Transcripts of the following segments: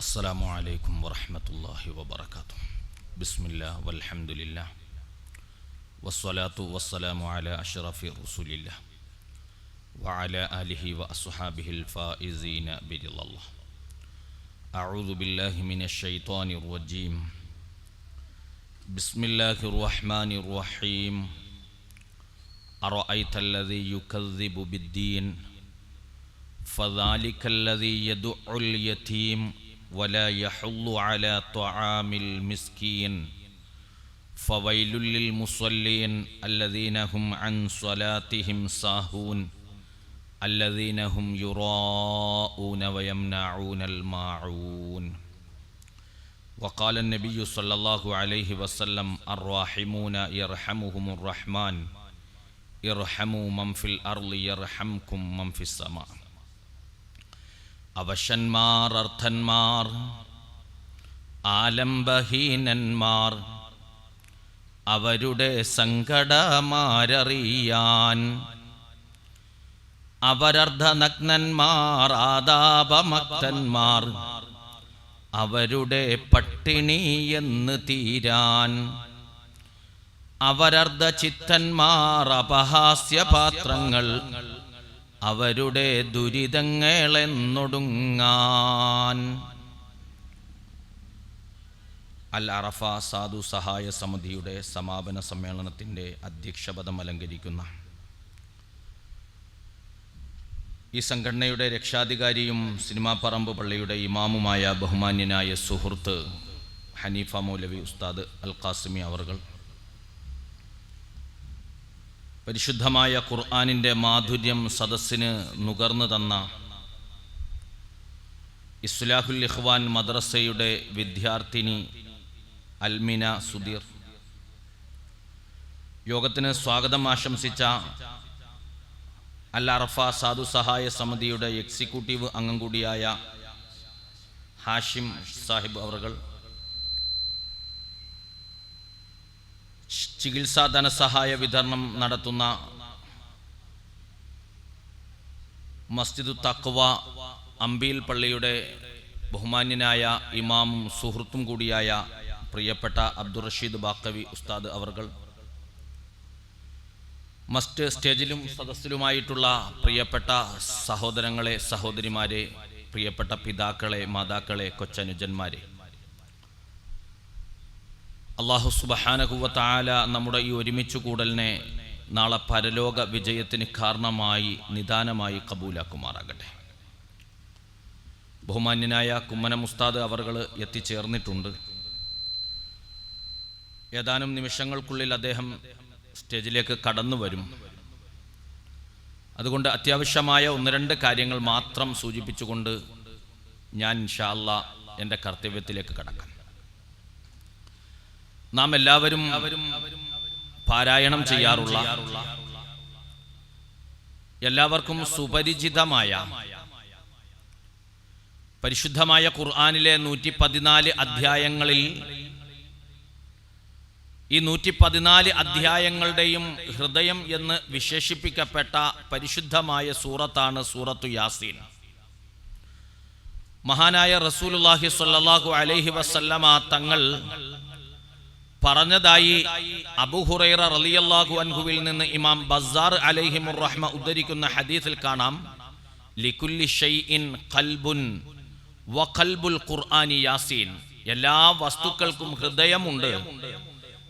السلام عليكم ورحمة الله وبركاته. بسم الله والحمد لله. والصلاة والسلام على أشرف رسول الله وعلى آله وأصحابه الفائزين برضا الله. أعوذ بالله من الشيطان الرجيم. بسم الله الرحمن الرحيم. أرأيت الذي يكذب بالدين فذلك الذي يدع اليتيم ولا يحل على طعام المسكين. فويل للمصلين الذين هم عن صلاتهم ساهون الذين هم يراءون ويمنعون الماعون. وقال النبي صلى الله عليه وسلم الراحمون يرحمهم الرحمن ارحموا من في الأرض يرحمكم من في السماء. അവശന്മാർ അർത്ഥന്മാർ ആലംബഹീനന്മാർ അവരുടെ സങ്കടമാരറിയാൻ അവരർദ്ധനഗ്നന്മാർ ആദാപമക്തന്മാർ അവരുടെ പട്ടിണി എന്ന് തീരാൻ അവരർദ്ധചിത്തന്മാർ അപഹാസ്യപാത്രങ്ങൾ അവരുടെ ദുരിതങ്ങളെന്നൊടുങ്ങാൻ. അൽ അറഫ സാധു സഹായ സമിതിയുടെ സമാപന സമ്മേളനത്തിന്റെ അധ്യക്ഷപദം അലങ്കരിക്കുന്ന ഈ സംഘടനയുടെ രക്ഷാധികാരിയും സിനിമാ പറമ്പ് പള്ളിയുടെ ഇമാമുമായ ബഹുമാന്യനായ സുഹൃത്ത് ഹനീഫ മൗലവി ഉസ്താദ് അൽ ഖാസിമി അവർകൾ പരിശുദ്ധമായ ഖുർആാനിന്റെ മാധുര്യം സദസ്സിന് നുകർന്നു തന്ന ഇസ്ലാഹുൽ ഇഖ്വാൻ മദ്രസയുടെ വിദ്യാർത്ഥിനി അൽമിന സുധീർ. യോഗത്തിന് സ്വാഗതം ആശംസിച്ച അൽ അറഫ സാധു സഹായ സമിതിയുടെ എക്സിക്യൂട്ടീവ് അംഗം കൂടിയായ ഹാഷിം സാഹിബ് അവർകൾ ചികിത്സാ ധനസഹായ വിതരണം നടത്തുന്ന മസ്ജിദു തക്വ അമ്പീൽ പള്ളിയുടെ ബഹുമാന്യനായ ഇമാം സുഹൃത്തും കൂടിയായ പ്രിയപ്പെട്ട അബ്ദുൾ റഷീദ് ബാക്കവി ഉസ്താദ് അവർകൾ മസ്റ്റ് സ്റ്റേജിലും സദസ്സിലുമായിട്ടുള്ള പ്രിയപ്പെട്ട സഹോദരങ്ങളെ സഹോദരിമാരെ പ്രിയപ്പെട്ട പിതാക്കളെ മാതാക്കളെ കൊച്ചനുജന്മാരെ അള്ളാഹു സുബഹാനകുവത്താല നമ്മുടെ ഈ ഒരുമിച്ച് കൂടലിനെ നാളെ പരലോക വിജയത്തിന് കാരണമായി നിദാനമായി കബൂലാക്കുമാറാകട്ടെ. ബഹുമാന്യനായ കുമ്മന മുസ്താദ് അവർകൾ എത്തിച്ചേർന്നിട്ടുണ്ട്. ഏതാനും നിമിഷങ്ങൾക്കുള്ളിൽ അദ്ദേഹം സ്റ്റേജിലേക്ക് കടന്നു വരും. അതുകൊണ്ട് അത്യാവശ്യമായ ഒന്ന് രണ്ട് കാര്യങ്ങൾ മാത്രം സൂചിപ്പിച്ചുകൊണ്ട് ഞാൻ ഇൻഷാല്ല എന്റെ കർത്തവ്യത്തിലേക്ക് കടക്കാം. നാം എല്ലാവരും പാരായണം ചെയ്യാറുള്ള എല്ലാവർക്കും സുപരിചിതമായ പരിശുദ്ധമായ ഖുർആാനിലെ നൂറ്റി പതിനാല് അധ്യായങ്ങളിൽ ഈ നൂറ്റി പതിനാല് അധ്യായങ്ങളുടെയും ഹൃദയം എന്ന് വിശേഷിപ്പിക്കപ്പെട്ട പരിശുദ്ധമായ സൂറത്താണ് സൂറത്തു യാസീൻ. മഹാനായ റസൂലുല്ലാഹി സ്വല്ലല്ലാഹു അലൈഹി വസല്ലമ തങ്ങൾ പറഞ്ഞതായി അബുഹുറൈറ റളിയല്ലാഹു അൻഹുവിൽ നിന്ന് ഇമാം ബസാർ അലൈഹിമുർ റഹ്മ ഉദ്ധരിക്കുന്ന ഹദീസിൽ കാണാം ലികുല്ലി ഷൈഇൻ ഖൽബുൻ വ ഖൽബുൽ ഖുർആനി യാസീൻ. എല്ലാ വസ്തുക്കൾക്കും ഹൃദയമുണ്ട്.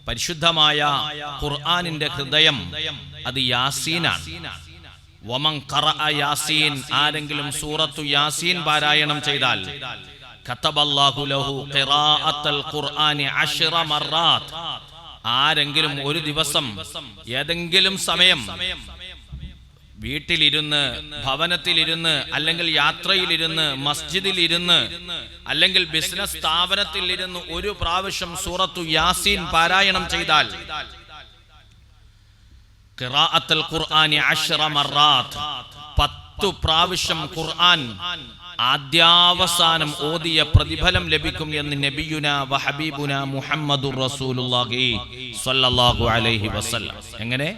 പരിശുദ്ധമായ ഖുർആനിന്റെ ഹൃദയം അത് യാസീനാണ്. വമൻ ഖറഅ യാസീൻ ആരെങ്കിലും സൂറത്തു യാസീൻ പാരായണം ചെയ്താൽ ആരെങ്കിലും ഒരു ദിവസം ഏതെങ്കിലും സമയം വീട്ടിലിരുന്ന് ഭവനത്തിലിരുന്ന് അല്ലെങ്കിൽ യാത്രയിലിരുന്ന് മസ്ജിദിലിരുന്ന് അല്ലെങ്കിൽ ബിസിനസ് സ്ഥാപനത്തിൽ ഇരുന്ന് ഒരു പ്രാവശ്യം സൂറത്തു യാസീൻ പാരായണം ചെയ്താൽ പത്തു പ്രാവശ്യം ഖുർആൻ ആദ്യാവസാനം ഓതിയ പ്രതിഫലം ലഭിക്കും എന്ന് നബിയുന വഹബീബുന മുഹമ്മദുർ റസൂലുള്ളാഹി സ്വല്ലല്ലാഹു അലൈഹി വസല്ലം. എങ്ങനെ?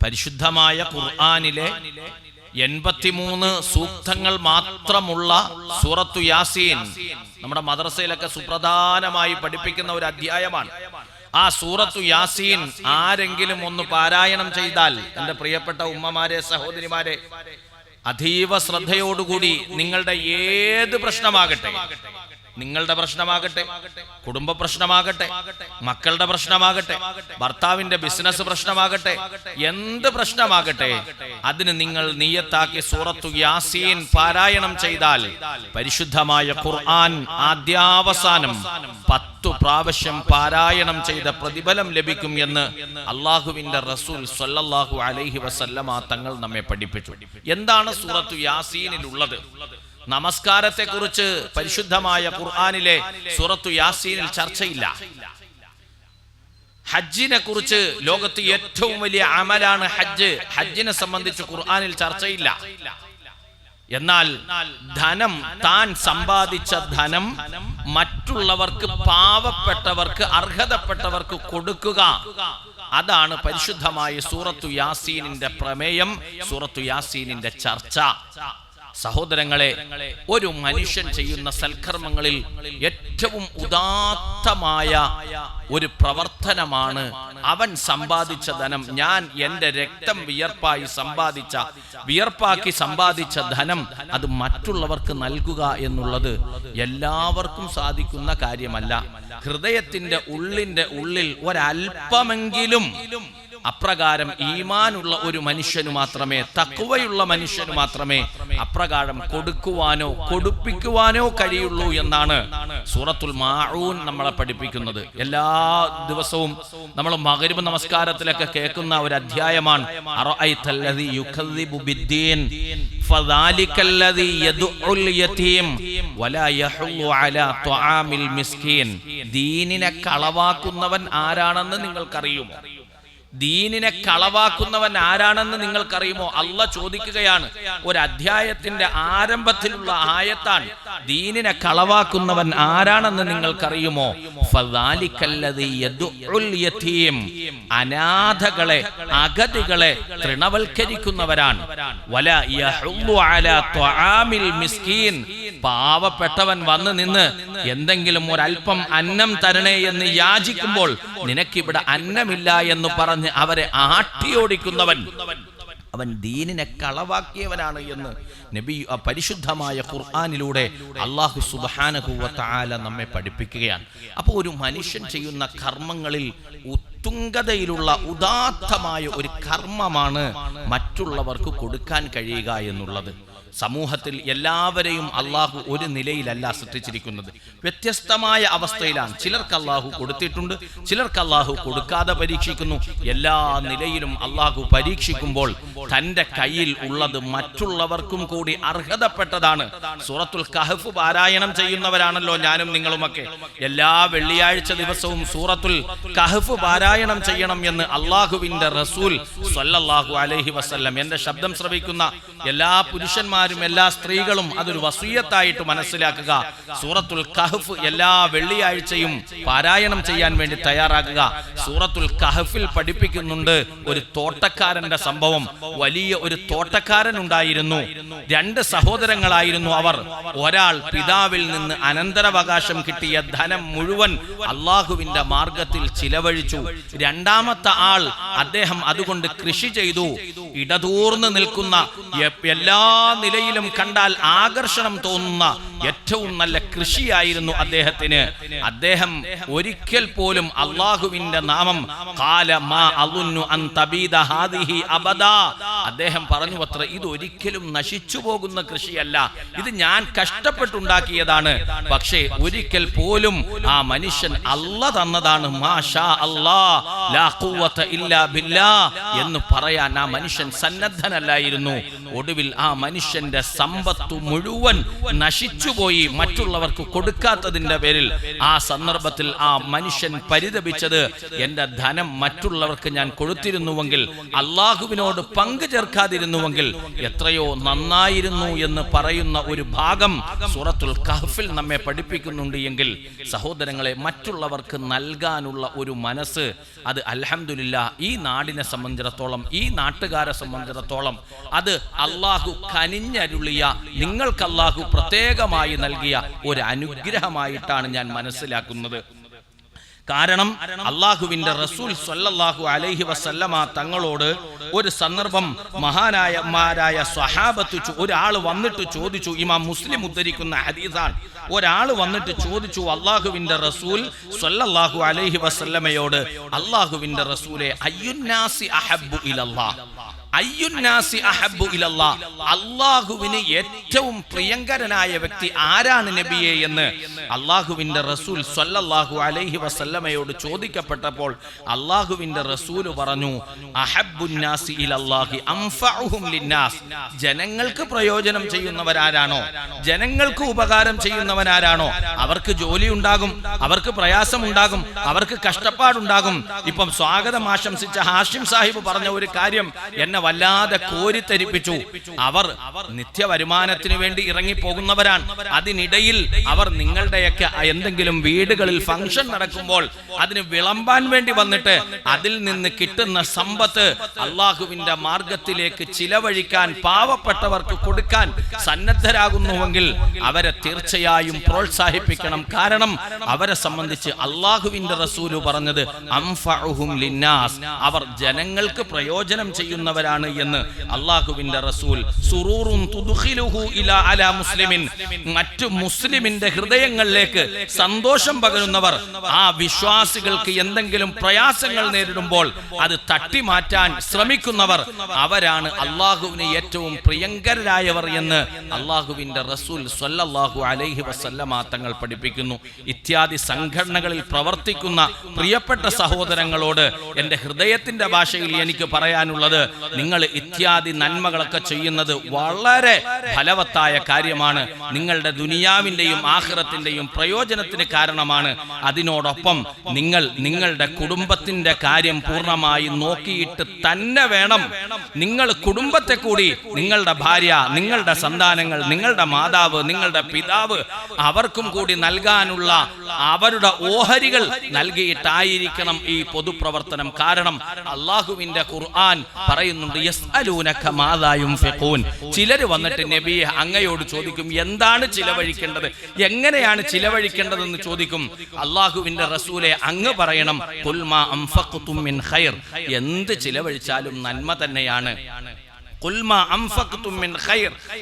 പരിശുദ്ധമായ ഖുർആനിലെ എൺപത്തിമൂന്ന് സൂക്തങ്ങൾ മാത്രമുള്ള സൂറത്തു യാസീൻ നമ്മുടെ മദ്രസയിലൊക്കെ സുപ്രധാനമായി പഠിപ്പിക്കുന്ന ഒരു അധ്യായമാണ്. ആ സൂറത്തു യാസീൻ ആരെങ്കിലും ഒന്ന് പാരായണം ചെയ്താൽ എന്റെ പ്രിയപ്പെട്ട ഉമ്മമാരെ സഹോദരിമാരെ അതീവ ശ്രദ്ധയോടുകൂടി നിങ്ങളുടെ ഏത് പ്രശ്നമാകട്ടെ. നിങ്ങളുടെ പ്രശ്നമാകട്ടെ കുടുംബ പ്രശ്നമാകട്ടെ മക്കളുടെ പ്രശ്നമാകട്ടെ ഭർത്താവിന്റെ ബിസിനസ് പ്രശ്നമാകട്ടെ എന്ത് പ്രശ്നമാകട്ടെ അതിന് നിങ്ങൾ നീയത്താക്കി സൂറത്തു യാസീൻ പാരായണം ചെയ്താൽ പരിശുദ്ധമായ ഖുർആൻ ആദ്യാവസാനം പത്തു പ്രാവശ്യം പാരായണം ചെയ്ത പ്രതിഫലം ലഭിക്കും എന്ന് അള്ളാഹുവിന്റെ റസൂൽ സല്ലല്ലാഹു അലൈഹി വസല്ലമ തങ്ങൾ നമ്മെ പഠിപ്പിച്ചു. എന്താണ് സൂറത്തു യാസീനിലുള്ളത്? നമസ്കാരത്തെക്കുറിച്ച് പരിശുദ്ധമായ ഖുർആാനിലെ സുറത്തു യാസീനിൽ ചർച്ചയില്ല. ഹജ്ജിനെ കുറിച്ച് ലോകത്ത് ഏറ്റവും വലിയ അമലാണ് ഹജ്ജ്. ഹജ്ജിനെ സംബന്ധിച്ച് ഖുർആാനിൽ ചർച്ചയില്ല. എന്നാൽ ധനം താൻ സമ്പാദിച്ച ധനം മറ്റുള്ളവർക്ക് പാവപ്പെട്ടവർക്ക് അർഹതപ്പെട്ടവർക്ക് കൊടുക്കുക. അതാണ് പരിശുദ്ധമായ സൂറത്തു യാസീനിന്റെ പ്രമേയം സൂറത്തു യാസീനിന്റെ ചർച്ച. സഹോദരങ്ങളെ ഒരു മനുഷ്യൻ ചെയ്യുന്ന സൽക്കർമ്മങ്ങളിൽ ഏറ്റവും ഉദാത്തമായ ഒരു പ്രവർത്തനമാണ് അവൻ സമ്പാദിച്ച ധനം. ഞാൻ എന്റെ രക്തം വിയർപ്പായി സമ്പാദിച്ച വിയർപ്പാക്കി സമ്പാദിച്ച ധനം അത് മറ്റുള്ളവർക്ക് നൽകുക എന്നുള്ളത് എല്ലാവർക്കും സാധിക്കുന്ന കാര്യമല്ല. ഹൃദയത്തിന്റെ ഉള്ളിന്റെ ഉള്ളിൽ ഒരല്പമെങ്കിലും അപ്രകാരം ഈമാനുള്ള ഒരു മനുഷ്യനു മാത്രമേ തക്കുവയുള്ള മനുഷ്യനു മാത്രമേ അപ്രകാരം കൊടുക്കുവാനോ കൊടുപ്പിക്കുവാനോ കഴിയുള്ളൂ എന്നാണ് സൂറത്തുൽ മാഊൻ നമ്മളെ പഠിപ്പിക്കുന്നത്. എല്ലാ ദിവസവും നമ്മൾ മകരിബ് നമസ്കാരത്തിലൊക്കെ കേൾക്കുന്ന ഒരു അധ്യായമാണ്. ദീനിനെ കളവാക്കുന്നവൻ ആരാണെന്ന് നിങ്ങൾക്കറിയുമോ? ദീനിനെ കളവാക്കുന്നവൻ ആരാണെന്ന് നിങ്ങൾക്കറിയുമോ? അല്ല ചോദിക്കുകയാണ്. ഒരു അധ്യായത്തിന്റെ ആരംഭത്തിലുള്ള ആയത്താണ്. ദീനിനെ കളവാക്കുന്നവൻ ആരാണെന്ന് നിങ്ങൾക്കറിയുമോ. അനാഥകളെ അഗതികളെ തൃണവൽക്കരിക്കുന്നവരാണ്. പാവപ്പെട്ടവൻ വന്ന് നിന്ന് എന്തെങ്കിലും ഒരൽപ്പം അന്നം തരണേ എന്ന് യാചിക്കുമ്പോൾ നിനക്കിവിടെ അന്നമില്ല എന്ന് പറഞ്ഞ് അവരെ ആട്ടിയോടിക്കുന്നവൻ. അവൻ ദീനിനെ കളവാക്കിയവനാണ് എന്ന് നബി പരിശുദ്ധമായ ഖുർആാനിലൂടെ അള്ളാഹു സുബാനഹുവ താല നമ്മെ പഠിപ്പിക്കുകയാണ്. അപ്പോൾ ഒരു മനുഷ്യൻ ചെയ്യുന്ന കർമ്മങ്ങളിൽ ഉത്തുംഗതയിലുള്ള ഉദാത്തമായ ഒരു കർമ്മമാണ് മറ്റുള്ളവർക്ക് കൊടുക്കാൻ കഴിയുക എന്നുള്ളത്. സമൂഹത്തിൽ എല്ലാവരെയും അള്ളാഹു ഒരു നിലയിലല്ല സൃഷ്ടിച്ചിരിക്കുന്നത്. വ്യത്യസ്തമായ അവസ്ഥയിലാണ്. ചിലർക്ക് അള്ളാഹു കൊടുത്തിട്ടുണ്ട് ചിലർക്ക് അള്ളാഹു കൊടുക്കാതെ പരീക്ഷിക്കുന്നു. എല്ലാ നിലയിലും അള്ളാഹു പരീക്ഷിക്കുമ്പോൾ തന്റെ കയ്യിൽ ഉള്ളത് മറ്റുള്ളവർക്കും കൂടി അർഹതപ്പെട്ടതാണ്. സൂറത്തുൽ കഹഫ് പാരായണം ചെയ്യുന്നവരാണല്ലോ ഞാനും നിങ്ങളുമൊക്കെ. എല്ലാ വെള്ളിയാഴ്ച ദിവസവും സൂറത്തുൽ കഹഫ് പാരായണം ചെയ്യണം എന്ന് അള്ളാഹുവിന്റെ റസൂൽ സ്വല്ലല്ലാഹു അലൈഹി വസല്ലം എന്റെ ശബ്ദം ശ്രവിക്കുന്ന എല്ലാ പുരുഷന്മാരും എല്ലാ സ്ത്രീകളും അതൊരു വസൂയത്തായിട്ട് മനസ്സിലാക്കുക. സൂറത്തുൽ കഹഫ് എല്ലാ വെള്ളിയാഴ്ചയും പാരായണം ചെയ്യാൻ വേണ്ടി തയ്യാറാക്കുക. സൂറത്തുൽ കഹഫിൽ പഠിപ്പിക്കുന്നുണ്ട് ഒരു തോട്ടക്കാരന്റെ സംഭവം. വലിയ ഒരു തോട്ടക്കാരൻ ഉണ്ടായിരുന്നു. രണ്ട് സഹോദരങ്ങളായിരുന്നു അവർ. ഒരാൾ പിതാവിൽ നിന്ന് അനന്തരാവകാശം കിട്ടിയ ധനം മുഴുവൻ അള്ളാഹുവിന്റെ മാർഗത്തിൽ ചിലവഴിച്ചു. രണ്ടാമത്തെ ആൾ അദ്ദേഹം അതുകൊണ്ട് കൃഷി ചെയ്തു. ഇടതൂർന്ന് നിൽക്കുന്ന എല്ലാ നിലയിലും കണ്ടാൽ ആകർഷണം തോന്നുന്ന ഏറ്റവും നല്ല കൃഷിയായിരുന്നു അദ്ദേഹത്തിന്. അദ്ദേഹം ഒരിക്കൽ പോലും അള്ളാഹുവിന്റെ നാമം കാല മാ അലുന്നു അൻ തബീദ ഹാദിഹി അദ്ദേഹം പറഞ്ഞു അത്ര ഇത് ഒരിക്കലും നശിച്ചു പോകുന്ന കൃഷിയല്ല. ഇത് ഞാൻ കഷ്ടപ്പെട്ടുണ്ടാക്കിയതാണ്. പക്ഷേ ഒരിക്കൽ പോലും ആ മനുഷ്യൻ അല്ല തന്നതാണ്. മാഷാ അല്ലാ ലാ ഇല്ലാ ബില്ലാ എന്ന് പറയാൻ ആ മനുഷ്യൻ സന്നദ്ധനല്ലായിരുന്നു. ഒടുവിൽ ആ മനുഷ്യന്റെ സമ്പത്ത് മുഴുവൻ നശിച്ചുപോയി മറ്റുള്ളവർക്ക് കൊടുക്കാത്തതിന്റെ പേരിൽ ആ സന്ദർഭത്തിൽ ആ മനുഷ്യൻ പരിതപിച്ചത് എന്റെ ധനം മറ്റുള്ളവർക്ക് ഞാൻ കൊടുത്തിരുന്നുവെങ്കിൽ അള്ളാഹുവിനോട് പങ്കു ചേർക്കാതിരുന്നുവെങ്കിൽ എത്രയോ നന്നായിരുന്നു എന്ന് പറയുന്ന ഒരു ഭാഗം സൂറത്തുൽ കഹഫിൽ നമ്മെ പഠിപ്പിക്കുന്നുണ്ട് എങ്കിൽ സഹോദരങ്ങളെ മറ്റുള്ളവർക്ക് നൽകാനുള്ള ഒരു മനസ്സ് അത് അലഹമില്ല ഈ നാടിനെ സംബന്ധിച്ചിടത്തോളം ഈ നാട്ടുകാരെ സംബന്ധിച്ചിടത്തോളം അത് അള്ളാഹു കനിഞ്ഞരുളിയ നിങ്ങൾക്ക് അള്ളാഹു പ്രത്യേകമായി നൽകിയ ഒരു അനുഗ്രഹമായിട്ടാണ് ഞാൻ മനസ്സിലാക്കുന്നത്. കാരണം അള്ളാഹുവിന്റെ റസൂൽ സല്ലല്ലാഹു അലൈഹി വസല്ലമ തങ്ങളോട് ഒരു സന്ദർഭം മഹാനായമാരായ സ്വഹാബത്ത് ചോ- ഒരാൾ വന്നിട്ട് ചോദിച്ചു ഇമാം മുസ്ലിം ഉദ്ധരിക്കുന്ന ഹദീസാണ്. ഒരാൾ വന്നിട്ട് ചോദിച്ചു അള്ളാഹുവിന്റെ റസൂൽ സല്ലല്ലാഹു അലൈഹി വസല്ലമയോട് അള്ളാഹുവിന്റെ റസൂലെ അയ്യുന്നാസി അഹബ്ബു ഇലല്ലാഹ്. അയ്യുന്നാസി അള്ളാഹുവിന് ഏറ്റവും പ്രിയങ്കരനായ വ്യക്തി ആരാണ് നബിയെ എന്ന് അള്ളാഹുവിന്റെ റസൂൽ സ്വല്ലല്ലാഹു അലൈഹി വസല്ലമയോട് ചോദിക്കപ്പെട്ടപ്പോൾ അള്ളാഹുവിന്റെ റസൂൽ പറഞ്ഞു ലിന്നാസ്. ജനങ്ങൾക്ക് പ്രയോജനം ചെയ്യുന്നവരാരാണോ? ജനങ്ങൾക്ക് ഉപകാരം ചെയ്യുന്നവനാരാണോ അവർക്ക് ജോലി ഉണ്ടാകും അവർക്ക് പ്രയാസം ഉണ്ടാകും അവർക്ക് കഷ്ടപ്പാടുണ്ടാകും. ഇപ്പം സ്വാഗതം ആശംസിച്ച ഹാഷിം സാഹിബ് പറഞ്ഞ ഒരു കാര്യം എന്നെ വല്ലാതെ കോരിത്തരിപ്പിച്ചു. അവർ നിത്യ വരുമാനത്തിന് വേണ്ടി ഇറങ്ങി പോകുന്നവരാണ് അതിനിടയിൽ അവർ നിങ്ങളുടെയൊക്കെ എന്തെങ്കിലും വീടുകളിൽ ഫംഗ്ഷൻ നടക്കുമ്പോൾ അതിന് വിളമ്പാൻ വേണ്ടി വന്നിട്ട് അതിൽ നിന്ന് കിട്ടുന്ന സമ്പത്ത് അള്ളാഹുവിന്റെ മാർഗത്തിലേക്ക് ചിലവഴിക്കാൻ പാവപ്പെട്ടവർക്ക് കൊടുക്കാൻ സന്നദ്ധരാകുന്നുവെങ്കിൽ അവരെ തീർച്ചയായും പ്രോത്സാഹിപ്പിക്കണം. കാരണം അവരെ സംബന്ധിച്ച് അള്ളാഹുവിന്റെ റസൂൽ പറഞ്ഞത് അവർ ജനങ്ങൾക്ക് പ്രയോജനം ചെയ്യുന്നവരാണ്. എന്ന് അള്ളാഹുവിന്റെ റസൂൽ സുറൂറും അലാ മുസ്ലിമിൻ. മറ്റു മുസ്ലിമിന്റെ ഹൃദയങ്ങളിലേക്ക് സന്തോഷം പകരുന്നവർ ആ വിശ്വാസികൾക്ക് എന്തെങ്കിലും പ്രയാസങ്ങൾ നേരിടുമ്പോൾ അത് തട്ടിമാറ്റാൻ ശ്രമിക്കുന്നവർ അവരാണ് അള്ളാഹുവിന് ഏറ്റവും പ്രിയങ്കരായവർ എന്ന് അള്ളാഹുവിന്റെ റസൂൽ സ്വല്ലല്ലാഹു അലൈഹി വസല്ലമ തങ്ങൾ പഠിപ്പിക്കുന്നു. ഇത്യാദി സംഘടനകളിൽ പ്രവർത്തിക്കുന്ന പ്രിയപ്പെട്ട സഹോദരങ്ങളോട് എന്റെ ഹൃദയത്തിന്റെ ഭാഷയിൽ എനിക്ക് പറയാനുള്ളത് നിങ്ങൾ ഇത്യാദി നന്മകളൊക്കെ ചെയ്യുന്നത് വളരെ ഫലവത്തായ കാര്യമാണ്. നിങ്ങളുടെ ദുനിയാവിന്റെയും ആഹ്റത്തിന്റെയും പ്രയോജനത്തിന് കാരണമാണ്. അതിനോടൊപ്പം നിങ്ങൾ നിങ്ങളുടെ കുടുംബത്തിന്റെ കാര്യം പൂർണമായി നോക്കിയിട്ട് തന്നെ വേണം. നിങ്ങൾ കുടുംബത്തെ കൂടി നിങ്ങളുടെ ഭാര്യ നിങ്ങളുടെ സന്താനങ്ങൾ നിങ്ങളുടെ മാതാവ് നിങ്ങളുടെ പിതാവ് അവർക്കും കൂടി നൽകാനുള്ള അവരുടെ ഓഹരികൾ നൽകിയിട്ടായിരിക്കണം ഈ പൊതുപ്രവർത്തനം. കാരണം അള്ളാഹുവിന്റെ ഖുർആൻ പറയുന്നുണ്ട് യുൻഫിഖൂൻ ചിലര് വന്നിട്ട് നബിയെ അങ്ങയോട് ചോദിക്കും എന്താണ് ചിലവഴിക്കേണ്ടത്? എങ്ങനെയാണ് ചിലവഴിക്കേണ്ടതെന്ന് ചോദിക്കും? അള്ളാഹുവിന്റെ റസൂലെ അങ്ങ് പറയണം മിൻ ഖൈർ. എന്ത് ചിലവഴിച്ചാലും നന്മ തന്നെയാണ്.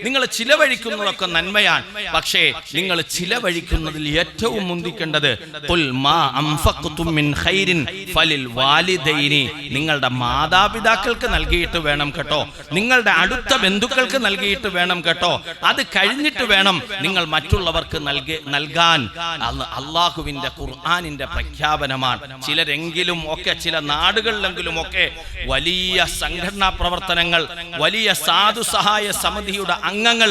നിങ്ങൾ ചിലവഴിക്കുന്നതൊക്കെ നന്മയാണ്. പക്ഷേ നിങ്ങൾ ചിലവഴിക്കുന്നതിൽ ഏറ്റവും മുന്തിക്കേണ്ടത് നിങ്ങളുടെ മാതാപിതാക്കൾക്ക് നൽകിയിട്ട് വേണം കേട്ടോ. നിങ്ങളുടെ അടുത്ത ബന്ധുക്കൾക്ക് നൽകിയിട്ട് വേണം കേട്ടോ. അത് കഴിഞ്ഞിട്ട് വേണം നിങ്ങൾ മറ്റുള്ളവർക്ക് നൽകി നൽകാൻ. അള്ളാഹുവിന്റെ ഖുർആാനിന്റെ പ്രഖ്യാപനമാണ്. ചിലരെങ്കിലും ഒക്കെ ചില നാടുകളിലെങ്കിലും ഒക്കെ വലിയ സംഘടനാ പ്രവർത്തനങ്ങൾ വലിയ സാധു സഹായ സമിതിയുടെ അംഗങ്ങൾ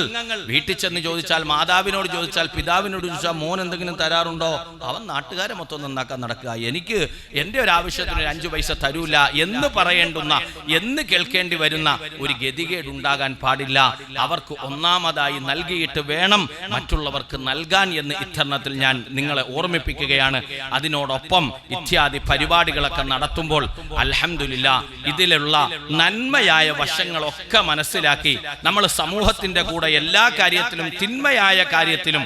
വീട്ടിൽ ചെന്ന് ചോദിച്ചാൽ മാതാവിനോട് ചോദിച്ചാൽ പിതാവിനോട് ചോദിച്ചാൽ മോൻ എന്തെങ്കിലും തരാറുണ്ടോ? അവൻ നാട്ടുകാരെ മൊത്തം നന്നാക്കാൻ നടക്കുക. എനിക്ക് എന്റെ ഒരു ആവശ്യത്തിന് ഒരു അഞ്ചു പൈസ തരൂല എന്ന് പറയേണ്ടുന്ന എന്ന് കേൾക്കേണ്ടി വരുന്ന ഒരു ഗതികേട് ഉണ്ടാകാൻ പാടില്ല. അവർക്ക് ഒന്നാമതായി നൽകിയിട്ട് വേണം മറ്റുള്ളവർക്ക് നൽകാൻ എന്ന് ഇത്തരണത്തിൽ ഞാൻ നിങ്ങളെ ഓർമ്മിപ്പിക്കുകയാണ്. അതിനോടൊപ്പം ഇത്യാദി പരിപാടികളൊക്കെ നടത്തുമ്പോൾ അലഹമില്ല ഇതിലുള്ള നന്മയായ വശങ്ങളൊക്കെ മനസ്സിലാക്കി നമ്മൾ സമൂഹത്തിന്റെ കൂടെ എല്ലാ കാര്യത്തിലും തിന്മയായ കാര്യത്തിലും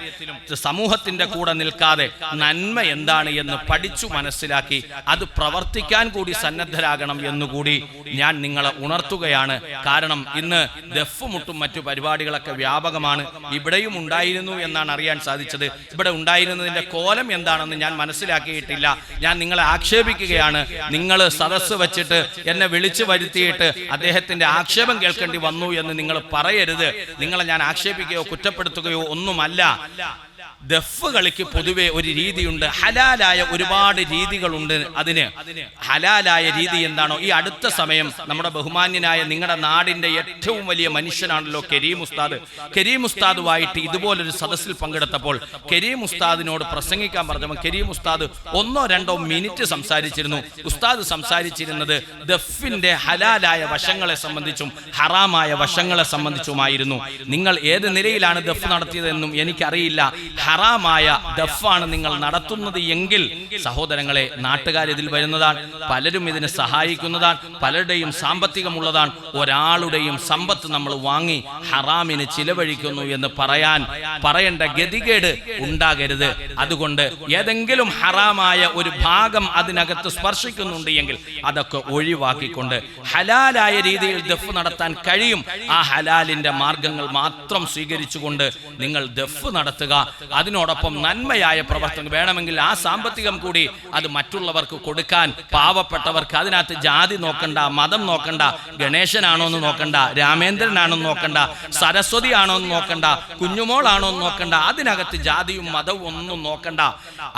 സമൂഹത്തിന്റെ കൂടെ നിൽക്കാതെ നന്മ എന്താണ് എന്ന് പഠിച്ചു മനസ്സിലാക്കി അത് പ്രവർത്തിക്കാൻ കൂടി സന്നദ്ധരാകണം എന്നുകൂടി ഞാൻ നിങ്ങളെ ഉണർത്തുകയാണ്. കാരണം ഇന്ന് ദഫ് മുട്ടും മറ്റു പരിപാടികളൊക്കെ വ്യാപകമാണ്. ഇവിടെയും ഉണ്ടായിരുന്നു എന്നാണ് അറിയാൻ സാധിച്ചത്. ഇവിടെ ഉണ്ടായിരുന്നതിന്റെ കോലം എന്താണെന്ന് ഞാൻ മനസ്സിലാക്കിയിട്ടില്ല. ഞാൻ നിങ്ങളെ ആക്ഷേപിക്കുകയാണ്. നിങ്ങൾ സദസ്സ് വെച്ചിട്ട് എന്നെ വിളിച്ചു വരുത്തിയിട്ട് അദ്ദേഹത്തിന്റെ ആക്ഷേപം കേൾക്കേണ്ടി വന്നു എന്ന് നിങ്ങൾ പറയരുത്. നിങ്ങളെ ഞാൻ ആക്ഷേപിക്കുകയോ കുറ്റപ്പെടുത്തുകയോ ഒന്നുമല്ല. ദഫ് കളിക്ക് പൊതുവെ ഒരു രീതിയുണ്ട്. ഹലാലായ ഒരുപാട് രീതികളുണ്ട് അതിന്. ഹലാലായ രീതി എന്താണോ? ഈ അടുത്ത സമയം നമ്മുടെ ബഹുമാന്യനായ നിങ്ങളുടെ നാടിന്റെ ഏറ്റവും വലിയ മനുഷ്യനാണല്ലോ കരീം ഉസ്താദ്. കരീം ഉസ്താദുമായിട്ട് ഇതുപോലൊരു സദസ്സിൽ പങ്കെടുത്തപ്പോൾ കരീം ഉസ്താദിനോട് പ്രസംഗിക്കാൻ പറഞ്ഞപ്പോൾ കരീം ഉസ്താദ് ഒന്നോ രണ്ടോ മിനിറ്റ് സംസാരിച്ചിരുന്നു. ഉസ്താദ് സംസാരിച്ചിരുന്നത് ദഫിന്റെ ഹലാലായ വശങ്ങളെ സംബന്ധിച്ചും ഹറാമായ വശങ്ങളെ സംബന്ധിച്ചുമായിരുന്നു. നിങ്ങൾ ഏത് നിലയിലാണ് ദഫ് നടത്തിയതെന്നും എനിക്കറിയില്ല. ഹറാമായ ദഫാണ് നിങ്ങൾ നടത്തുന്നത് എങ്കിൽ സഹോദരങ്ങളെ നാട്ടുകാർ ഇതിൽ വരുന്നതാണ് പലരും ഇതിനെ സഹായിക്കുന്നതാണ് പലരുടെയും സാമ്പത്തികമുള്ളതാണ് ഒരാളുടെയും സമ്പത്ത് നമ്മൾ വാങ്ങി ഹറാമിന് ചിലവഴിക്കുന്നു എന്ന് പറയാൻ പറയേണ്ട ഗതികേട് ഉണ്ടാകരുത്. അതുകൊണ്ട് ഏതെങ്കിലും ഹറാമായ ഒരു ഭാഗം അതിനകത്ത് സ്പർശിക്കുന്നുണ്ട് എങ്കിൽ അതൊക്കെ ഒഴിവാക്കിക്കൊണ്ട് ഹലാലായ രീതിയിൽ ദഫ് നടത്താൻ കഴിയും. ആ ഹലാലിന്റെ മാർഗങ്ങൾ മാത്രം സ്വീകരിച്ചുകൊണ്ട് നിങ്ങൾ ദഫ് നടത്തുക. അതിനോടൊപ്പം നന്മയായ പ്രവർത്തനം വേണമെങ്കിൽ ആ സാമ്പത്തികം കൂടി അത് മറ്റുള്ളവർക്ക് കൊടുക്കാൻ പാവപ്പെട്ടവർക്ക് അതിനകത്ത് ജാതി നോക്കണ്ട മതം നോക്കണ്ട ഗണേശനാണോ എന്ന് നോക്കണ്ട രാമേന്ദ്രനാണോ എന്ന് നോക്കണ്ട സരസ്വതി ആണോ എന്ന് നോക്കണ്ട കുഞ്ഞുമോളാണോ എന്ന് നോക്കണ്ട അതിനകത്ത് ജാതിയും മതവും ഒന്നും നോക്കണ്ട.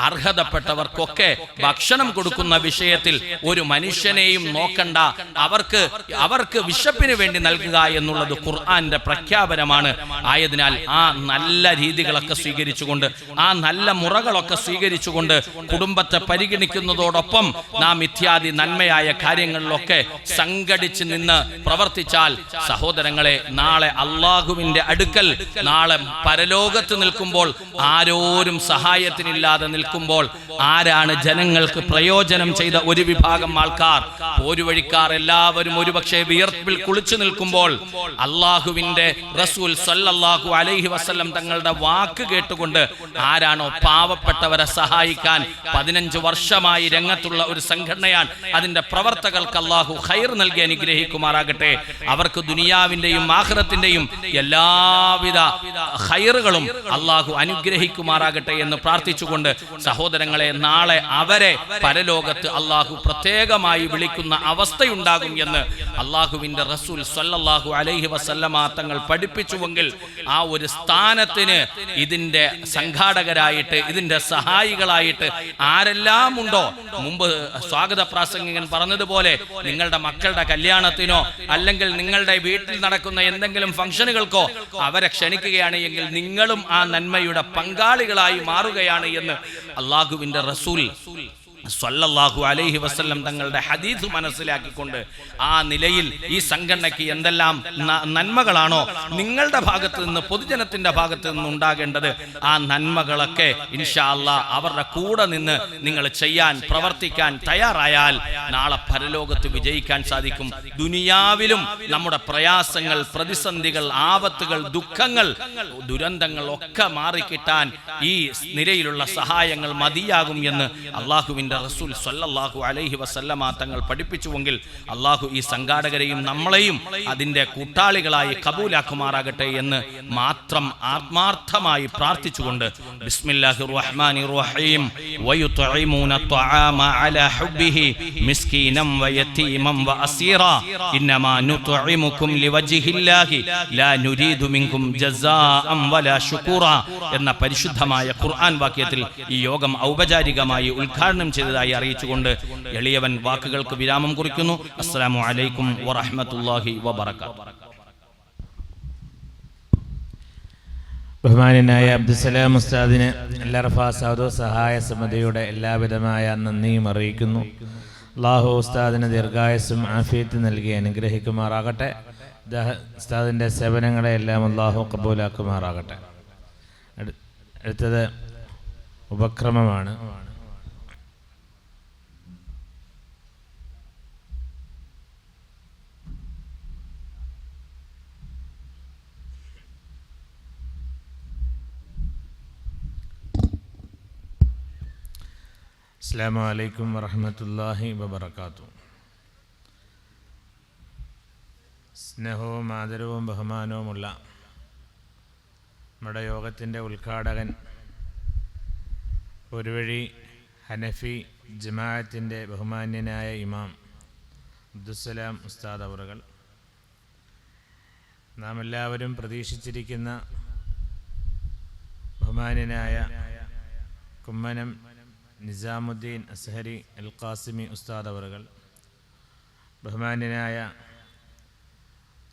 അർഹതപ്പെട്ടവർക്കൊക്കെ ഭക്ഷണം കൊടുക്കുന്ന വിഷയത്തിൽ ഒരു മനുഷ്യനെയും നോക്കണ്ട. അവർക്ക് അവർക്ക് വിശപ്പിന് വേണ്ടി നൽകുക എന്നുള്ളത് ഖുർആന്റെ പ്രഖ്യാപനമാണ്. ആയതിനാൽ ആ നല്ല രീതികളൊക്കെ സ്വീകരിച്ചുകൊണ്ട് ആ നല്ല മുറകളൊക്കെ സ്വീകരിച്ചുകൊണ്ട് കുടുംബത്തെ പരിഗണിക്കുന്നതോടൊപ്പം നാം ഇത്യാദി നന്മയായ കാര്യങ്ങളിലൊക്കെ സംഘടിച്ച് നിന്ന് പ്രവർത്തിച്ചാൽ സഹോദരങ്ങളെ നാളെ അള്ളാഹുവിന്റെ അടുക്കൽ നാളെ പരലോകത്ത് നിൽക്കുമ്പോൾ ആരോരും സഹായത്തിനില്ലാതെ നിൽക്കുമ്പോൾ ആരാണ് ജനങ്ങൾക്ക് പ്രയോജനം ചെയ്ത ഒരു വിഭാഗം ആൾക്കാർ? പോരുവഴിക്കാർ എല്ലാവരും ഒരുപക്ഷെ വിയർപ്പിൽ കുളിച്ചു നിൽക്കുമ്പോൾ അള്ളാഹുവിന്റെ റസൂൽ സല്ലല്ലാഹു അലൈഹി വസല്ലം തങ്ങളുടെ വാക്ക് കേട്ടുകൊണ്ട് ആരാണോ പാവപ്പെട്ടവരെ സഹായിക്കാൻ പതിനഞ്ച് വർഷമായി രംഗത്തുള്ള ഒരു സംഘടനയാണ്. അതിന്റെ പ്രവർത്തകർക്ക് അള്ളാഹു ഖൈർ നൽകി അനുഗ്രഹിക്കുമാറാകട്ടെ. അവർക്ക് ദുനിയാവിന്റെയും ആഹ്റത്തിന്റെയും എല്ലാവിധ ഖൈറുകളും അള്ളാഹു അനുഗ്രഹിക്കുമാറാകട്ടെ എന്ന് പ്രാർത്ഥിച്ചുകൊണ്ട് സഹോദരങ്ങളെ നാളെ അവരെ പരലോകത്ത് അള്ളാഹു പ്രത്യേകമായി വിളിക്കുന്ന അവസ്ഥയുണ്ടാകും എന്ന് അള്ളാഹുവിന്റെ റസൂൽ സല്ലല്ലാഹു അലൈഹി വസല്ലമ തങ്ങൾ പഠിപ്പിച്ചുവെങ്കിൽ ആ ഒരു സ്ഥാനത്തിന് ഇതിന്റെ സംഘാടകരായിട്ട് ഇതിന്റെ സഹായികളായിട്ട് ആരെല്ലാം ഉണ്ടോ മുമ്പ് സ്വാഗത പ്രാസംഗികൻ പറഞ്ഞതുപോലെ നിങ്ങളുടെ മക്കളുടെ കല്യാണത്തിനോ അല്ലെങ്കിൽ നിങ്ങളുടെ വീട്ടിൽ നടക്കുന്ന എന്തെങ്കിലും ഫംഗ്ഷനുകൾക്കോ അവരെ ക്ഷണിക്കുകയാണ് എങ്കിൽ നിങ്ങളും ആ നന്മയുടെ പങ്കാളികളായി മാറുകയാണ് എന്ന് റസൂൽ. സ്വല്ലല്ലാഹു അലൈഹി വസ്ല്ലം തങ്ങളുടെ ഹദീസ് മനസ്സിലാക്കിക്കൊണ്ട് ആ നിലയിൽ ഈ സംഘടനയ്ക്ക് എന്തെല്ലാം നന്മകളാണോ നിങ്ങളുടെ ഭാഗത്ത് നിന്ന് പൊതുജനത്തിന്റെ ഭാഗത്ത് നിന്ന് ഉണ്ടാകേണ്ടത് ആ നന്മകളൊക്കെ ഇൻഷാല്ല അവരുടെ കൂടെ നിന്ന് നിങ്ങൾ ചെയ്യാൻ പ്രവർത്തിക്കാൻ തയ്യാറായാൽ നാളെ പരലോകത്ത് വിജയിക്കാൻ സാധിക്കും. ദുനിയാവിലും നമ്മുടെ പ്രയാസങ്ങൾ പ്രതിസന്ധികൾ ആപത്തുകൾ ദുഃഖങ്ങൾ ദുരന്തങ്ങൾ ഒക്കെ മാറിക്കിട്ടാൻ ഈ നിലയിലുള്ള സഹായങ്ങൾ മതിയാകും എന്ന് അള്ളാഹുവിന്റെ റസൂൽ സല്ലല്ലാഹു അലൈഹി വസല്ലമ തങ്ങൾ പഠിപ്പിച്ചുവെങ്കിൽ അള്ളാഹു ഈ സംഘാടകരെയും നമ്മളെയും അതിന്റെ കൂട്ടാളികളായി കബൂലാക്കുമാറാകട്ടെ എന്ന് മാത്രം ആത്മാർത്ഥമായി പ്രാർത്ഥിച്ചുകൊണ്ട് ബിസ്മില്ലാഹിർ റഹ്മാനിർ റഹീം വയുത്ഇമൂന الطعام على حبه مسكينا ويتيما واسيرا انما نطعمكم لوجه الله لا نريد منكم جزاء ولا شكورا എന്ന പരിശുദ്ധമായ ഖുർആൻ വാക്യത്തിൽ ഈ യോഗം ഔപചാരികമായി ഉദ്ഘാടനം ചെയ്തതായി അറിയിച്ചുകൊണ്ട് എളിയവൻ വാക്കുകൾക്ക് വിരാമം കുറിക്കുന്നു. അസ്സലാമു അലൈക്കും വറഹ്മത്തുള്ളാഹി വബറകാതുഹു. ബഹുമാനായ അബ്ദുസലാം ഉസ്താദിന് അല്ലറഫ സൗദോ സഹായ സമിതിയുടെ എല്ലാവിധമായ നന്ദിയും അറിയിക്കുന്നു. അള്ളാഹു ഉസ്താദിന് ദീർഘായുസും ആഫിയത്ത് നൽകി അനുഗ്രഹിക്കുമാറാകട്ടെ. ഉസ്താദിന്റെ സേവനങ്ങളെ എല്ലാം അള്ളാഹു കബൂലാക്കുമാറാകട്ടെ. അടുത്തത് ഉപക്രമമാണ്. അസ്സാം വലൈക്കും വറഹമത്തല്ലാഹി വബർക്കാത്തു സ്നേഹവും ആദരവും ബഹുമാനവുമുള്ള നമ്മുടെ യോഗത്തിന്റെ ഉദ്ഘാടകൻ ഒരുവഴി ഹനഫി ജമാഅത്തിന്റെ ബഹുമാന്യനായ ഇമാം അബ്ദുസലാം ഉസ്താദ് അവറുകൾ. നാം എല്ലാവരും പ്രതീക്ഷിച്ചിരിക്കുന്ന ബഹുമാന്യനായ കുമ്മനം നിസാമുദ്ദീൻ അസ്ഹരി അൽ ഖാസിമി ഉസ്താദ് അവറുകൾ ബഹുമാന്യനായ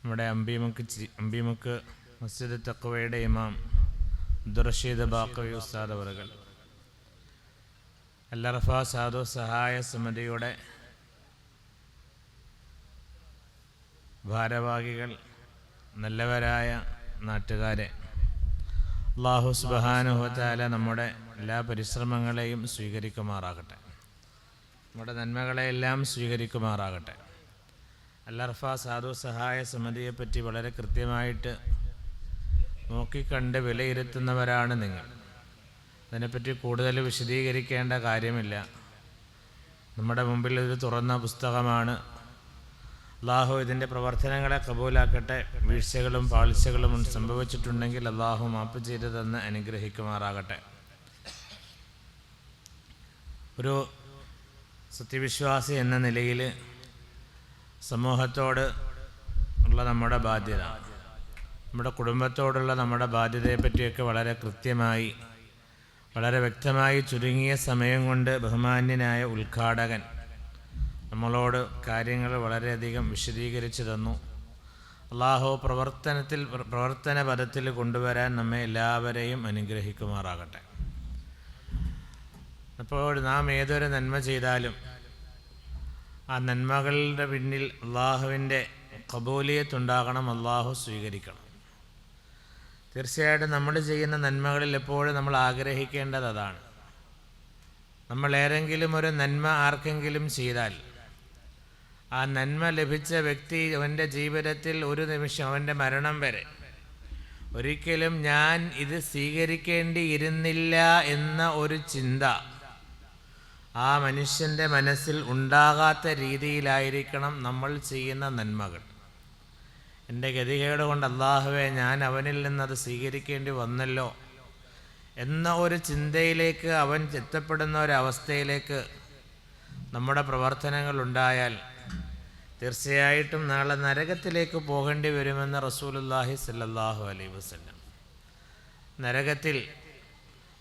നമ്മുടെ അമ്പിമുക്ക് അമ്പിമുക്ക് മസ്ജിദ് തക്വയുടെ ഇമാം അബ്ദുറഷീദ് ബാക്കവി ഉസ്താദ് അവറുകൾ. അല്ലറഫ സാധു സഹായ സമിതിയുടെ ഭാരവാഹികൾ നല്ലവരായ നാട്ടുകാരെ അള്ളാഹു സുബാനുഹത്താല നമ്മുടെ എല്ലാ പരിശ്രമങ്ങളെയും സ്വീകരിക്കുമാറാകട്ടെ. നമ്മുടെ നന്മകളെയെല്ലാം സ്വീകരിക്കുമാറാകട്ടെ. അല്ലർഫ സാധു സഹായ സമിതിയെപ്പറ്റി വളരെ കൃത്യമായിട്ട് നോക്കിക്കണ്ട് വിലയിരുത്തുന്നവരാണ് നിങ്ങൾ. അതിനെപ്പറ്റി കൂടുതൽ വിശദീകരിക്കേണ്ട കാര്യമില്ല. നമ്മുടെ മുമ്പിൽ ഒരു തുറന്ന പുസ്തകമാണ്. അള്ളാഹു ഇതിന്റെ പ്രവർത്തനങ്ങളെ കബൂലാക്കട്ടെ. വീഴ്ചകളും പാളിച്ചകളും സംഭവിച്ചിട്ടുണ്ടെങ്കിൽ അള്ളാഹു മാപ്പ് ചെയ്തതെന്ന് അനുഗ്രഹിക്കുമാറാകട്ടെ. ഒരു സത്യവിശ്വാസി എന്ന നിലയിൽ സമൂഹത്തോട് ഉള്ള നമ്മുടെ ബാധ്യത നമ്മുടെ കുടുംബത്തോടുള്ള നമ്മുടെ ബാധ്യതയെ പറ്റിയൊക്കെ വളരെ കൃത്യമായി വളരെ വ്യക്തമായി ചുരുങ്ങിയ സമയം കൊണ്ട് ബഹുമാന്യനായ ഉദ്ഘാടകൻ നമ്മളോട് കാര്യങ്ങൾ വളരെയധികം വിശദീകരിച്ചു തന്നു. അള്ളാഹു പ്രവർത്തനത്തിൽ പ്രവർത്തന പദത്തിൽ കൊണ്ടുവരാൻ നമ്മെ എല്ലാവരെയും അനുഗ്രഹിക്കുമാറാകട്ടെ. അപ്പോൾ നാം ഏതൊരു നന്മ ചെയ്താലും ആ നന്മകളുടെ പിന്നിൽ അള്ളാഹുവിന്റെ കബൂലിയത്തുണ്ടാകണം അള്ളാഹു സ്വീകരിക്കണം. തീർച്ചയായിട്ടും നമ്മൾ ചെയ്യുന്ന നന്മകളിൽ എപ്പോഴും നമ്മൾ ആഗ്രഹിക്കേണ്ടത് അതാണ്. നമ്മൾ ഏതെങ്കിലും ഒരു നന്മ ആർക്കെങ്കിലും ചെയ്താൽ ആ നന്മ ലഭിച്ച വ്യക്തി അവന്റെ ജീവിതത്തിൽ ഒരു നിമിഷം അവന്റെ മരണം വരെ. ഒരിക്കലും ഞാൻ ഇത് സ്വീകരിക്കേണ്ടിയിരുന്നില്ല എന്ന ഒരു ചിന്ത ആ മനുഷ്യന്റെ മനസ്സിൽ ഉണ്ടാകാത്ത രീതിയിലായിരിക്കണം നമ്മൾ ചെയ്യുന്ന നന്മകൾ. എന്റെ ഗതികേട് കൊണ്ട് അള്ളാഹുവെ ഞാൻ അവനിൽ നിന്നത് സ്വീകരിക്കേണ്ടി വന്നല്ലോ എന്ന ഒരു ചിന്തയിലേക്ക് അവൻ എത്തപ്പെടുന്ന ഒരവസ്ഥയിലേക്ക് നമ്മുടെ പ്രവർത്തനങ്ങൾ ഉണ്ടായാൽ തീർച്ചയായിട്ടും നാളെ നരകത്തിലേക്ക് പോകേണ്ടി വരുമെന്ന് റസൂലുല്ലാഹി സല്ലാഹു അലൈ വസ്ലം നരകത്തിൽ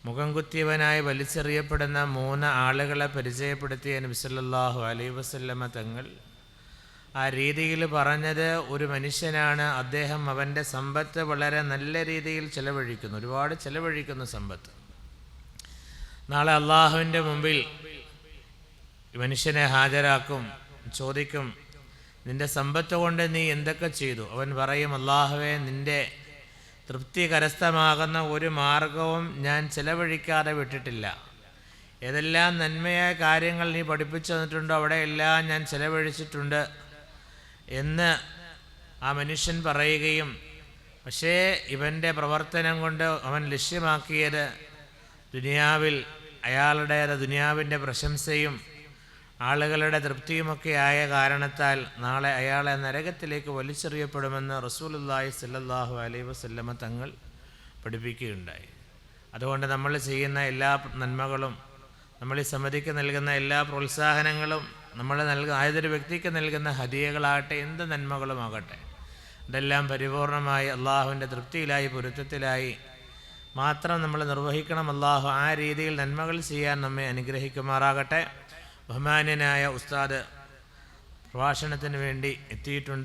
മുഖം കുത്തിയവനായി വലിച്ചെറിയപ്പെടുന്ന മൂന്ന് ആളുകളെ പരിചയപ്പെടുത്തിയ നബിസല്ലാഹു അലൈ വസ്ല്ലമ തങ്ങൾ ആ രീതിയിൽ പറഞ്ഞത് ഒരു മനുഷ്യനാണ് അദ്ദേഹം അവന്റെ സമ്പത്ത് വളരെ നല്ല രീതിയിൽ ചെലവഴിക്കുന്നു ഒരുപാട് ചെലവഴിക്കുന്നു സമ്പത്ത്. നാളെ അള്ളാഹുവിന്റെ മുമ്പിൽ മനുഷ്യനെ ഹാജരാക്കും ചോദിക്കും നിന്റെ സമ്പത്ത് കൊണ്ട് നീ എന്തൊക്കെ ചെയ്തു? അവൻ പറയും അള്ളാഹുവെ നിന്റെ തൃപ്തി കരസ്ഥമാകുന്ന ഒരു മാർഗവും ഞാൻ ചെലവഴിക്കാതെ വിട്ടിട്ടില്ല. ഏതെല്ലാം നന്മയായ കാര്യങ്ങൾ നീ പഠിപ്പിച്ചു തന്നിട്ടുണ്ടോ അവിടെയെല്ലാം ഞാൻ ചെലവഴിച്ചിട്ടുണ്ട് എന്ന് ആ മനുഷ്യൻ പറയുകയും പക്ഷേ ഇവന്റെ പ്രവർത്തനം കൊണ്ട് അവൻ ലക്ഷ്യമാക്കിയത് ദുനിയാവിൽ അയാളുടെ ദുനിയാവിന്റെ പ്രശംസയും ആളുകളുടെ തൃപ്തിയുമൊക്കെ ആയ കാരണത്താൽ നാളെ അയാളെ നരകത്തിലേക്ക് വലിച്ചെറിയപ്പെടുമെന്ന് റസൂലുല്ലായി സല്ലല്ലാഹു അലൈ വസല്ലമ തങ്ങൾ പഠിപ്പിക്കുകയുണ്ടായി. അതുകൊണ്ട് നമ്മൾ ചെയ്യുന്ന എല്ലാ നന്മകളും നമ്മൾ ഈ സമിതിക്ക് നൽകുന്ന എല്ലാ പ്രോത്സാഹനങ്ങളും നമ്മൾ നൽകുന്ന ഏതൊരു വ്യക്തിക്ക് നൽകുന്ന ഹദിയകളാകട്ടെ എന്ത് നന്മകളുമാകട്ടെ ഇതെല്ലാം പരിപൂർണമായി അള്ളാഹുവിന്റെ തൃപ്തിയിലായി പൊരുത്തത്തിലായി മാത്രം നമ്മൾ നിർവഹിക്കണം. അള്ളാഹു ആ രീതിയിൽ നന്മകൾ ചെയ്യാൻ നമ്മെ അനുഗ്രഹിക്കുമാറാകട്ടെ. ബഹുമാന്യനായ ഉസ്താദ് പ്രഭാഷണത്തിന് വേണ്ടി എത്തിയിട്ടുണ്ട്.